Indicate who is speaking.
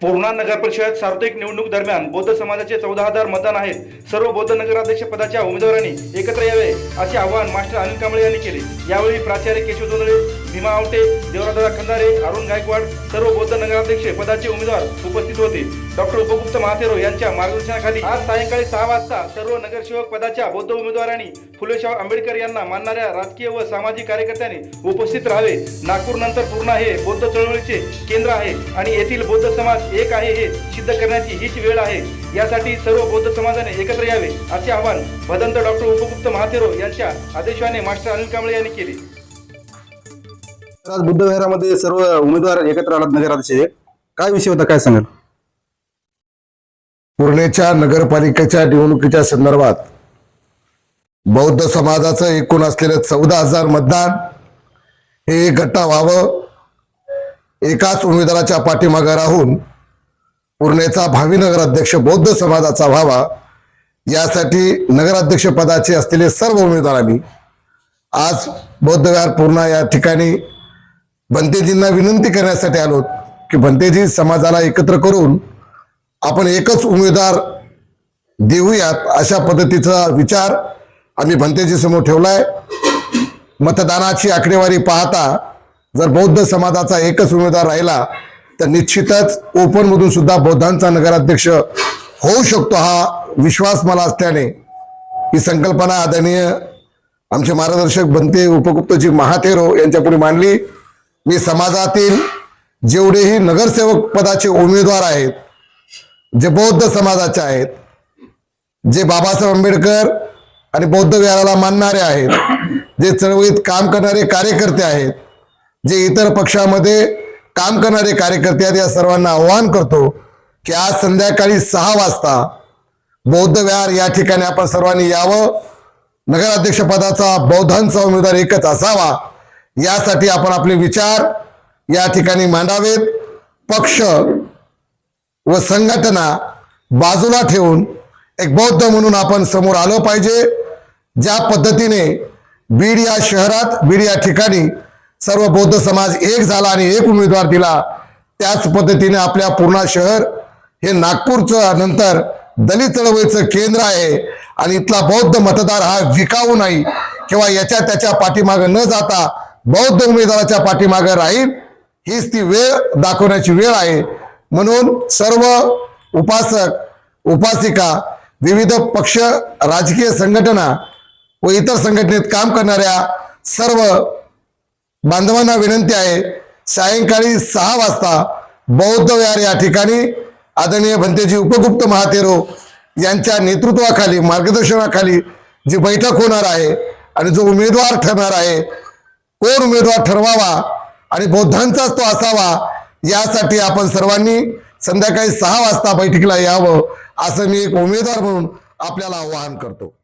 Speaker 1: पूर्णा नगर परिषद सार्वत्रिक निवडणूक दरम्यान बौद्ध समाजाचे चौदा हजार मतदान आहेत. सर्व बौद्ध नगराध्यक्ष पदाच्या उमेदवारांनी एकत्र यावे असे आवाहन मास्टर अनिल कांबळे यांनी केले. यावेळी प्राचार्य केशव जोंधळे भीमा आवटे देवरादादा खंदारे अरुण गायकवाड सर्व बौद्ध नगराध्यक्ष पदाचे उमेदवार उपस्थित होते. डॉक्टर उपगुप्त महाथेरो यांच्या मार्गदर्शनाखाली आज सायंकाळी सहा वाजता सर्व नगरसेवक पदाच्या बौद्ध उमेदवारांनी फुलेशाह आंबेडकर यांना मानणाऱ्या राजकीय व सामाजिक कार्यकर्त्यांनी उपस्थित राहावे. नागपूर नंतर पूर्णा हे बौद्ध चळवळीचे केंद्र आहे आणि येथील बौद्ध समाज एक आहे हे सिद्ध करण्याची हीच वेळ आहे. यासाठी सर्व बौद्ध समाजाने एकत्र यावे असे आवाहन भदंत डॉक्टर उपगुप्त महाथेरो यांच्या आदेशाने मास्टर अनिल कांबळे यांनी केले.
Speaker 2: आज बुद्ध विहारामध्ये सर्व उमेदवार एकत्र आलात नगराध्यक्ष. काय विषय होता? काय सांगाल?
Speaker 3: पूर्णेच्या नगरपालिकेच्या निवडणुकीच्या संदर्भात बौद्ध समाजाचं एकूण असलेलं चौदा हजार मतदान हे गट्टा व्हावं. एकाच उमेदवाराच्या पाठीमागे राहून पूर्णेचा भावी नगराध्यक्ष बौद्ध समाजाचा व्हावा. यासाठी नगराध्यक्ष पदाचे असलेले सर्व उमेदवारांनी आज बौद्ध विहार पूर्णा या ठिकाणी भंतेजींना विनंती करण्यासाठी आलो की भंतेजी समाजाला एकत्र करून आपण एकच उमेदवार देऊयात अशा पद्धतीचा विचार आम्ही भंतेजी समोर ठेवलाय. मतदानाची आकडेवारी पाहता जर बौद्ध समाजाचा एकच उमेदवार राहिला तर निश्चितच ओपनमधून सुद्धा बौद्धांचा नगराध्यक्ष होऊ शकतो हा विश्वास मला असल्याने ही संकल्पना आदरणीय आमचे मार्गदर्शक बनते उपगुप्तजी महातेरो यांच्यापुढे मांडली. मी समाजातील जेवढेही नगरसेवक पदाचे उमेदवार आहेत जे बौद्ध समाजाचे आहेत जे बाबासाहेब आंबेडकर आणि बौद्ध विहाराला मानणारे आहेत जे चळवळीत काम करणारे कार्यकर्ते आहेत जे इतर पक्षामध्ये काम करणारे कार्यकर्ते आहेत या सर्वांना आवाहन करतो की आज संध्याकाळी सहा वाजता बौद्ध विहार या ठिकाणी आपण सर्वांनी यावं. नगराध्यक्षपदाचा बौद्धांचा उमेदवार एकच असावा. यासाठी आपण आपले विचार या ठिकाणी मांडावेत. पक्ष व संघटना बाजूला ठेवून एक बौद्ध म्हणून आपण समोर आलो पाहिजे. ज्या पद्धतीने बीड या शहरात बीड या ठिकाणी सर्व बौद्ध समाज एक झाला आणि एक उमेदवार दिला त्याच पद्धतीने आपल्या पूर्णा शहर हे नागपूरचं नंतर दलित चळवळीचं केंद्र आहे आणि इथला बौद्ध मतदार हा विकाऊ नाही किंवा याच्या त्याच्या पाठीमागं न जाता बौद्ध उमेदवाराच्या पाठीमागे राहील. हीच ती वेळ दाखवण्याची वेळ आहे. म्हणून सर्व उपासक उपासिका विविध पक्ष राजकीय संघटना व इतर संघटनेत काम करणाऱ्या सर्व बांधवांना विनंती आहे सायंकाळी सहा वाजता बौद्ध विहार या ठिकाणी आदरणीय भंतेजी उपगुप्त महातेरो यांच्या नेतृत्वाखाली मार्गदर्शनाखाली जी बैठक होणार आहे आणि जो उमेदवार ठरणार आहे कोण उमेदवार ठरवावा आणि बौद्धांचाच तो असावा यासाठी आपण सर्वांनी संध्याकाळी सहा वाजता बैठकीला यावं असं मी एक उमेदवार म्हणून आपल्याला आवाहन करतो.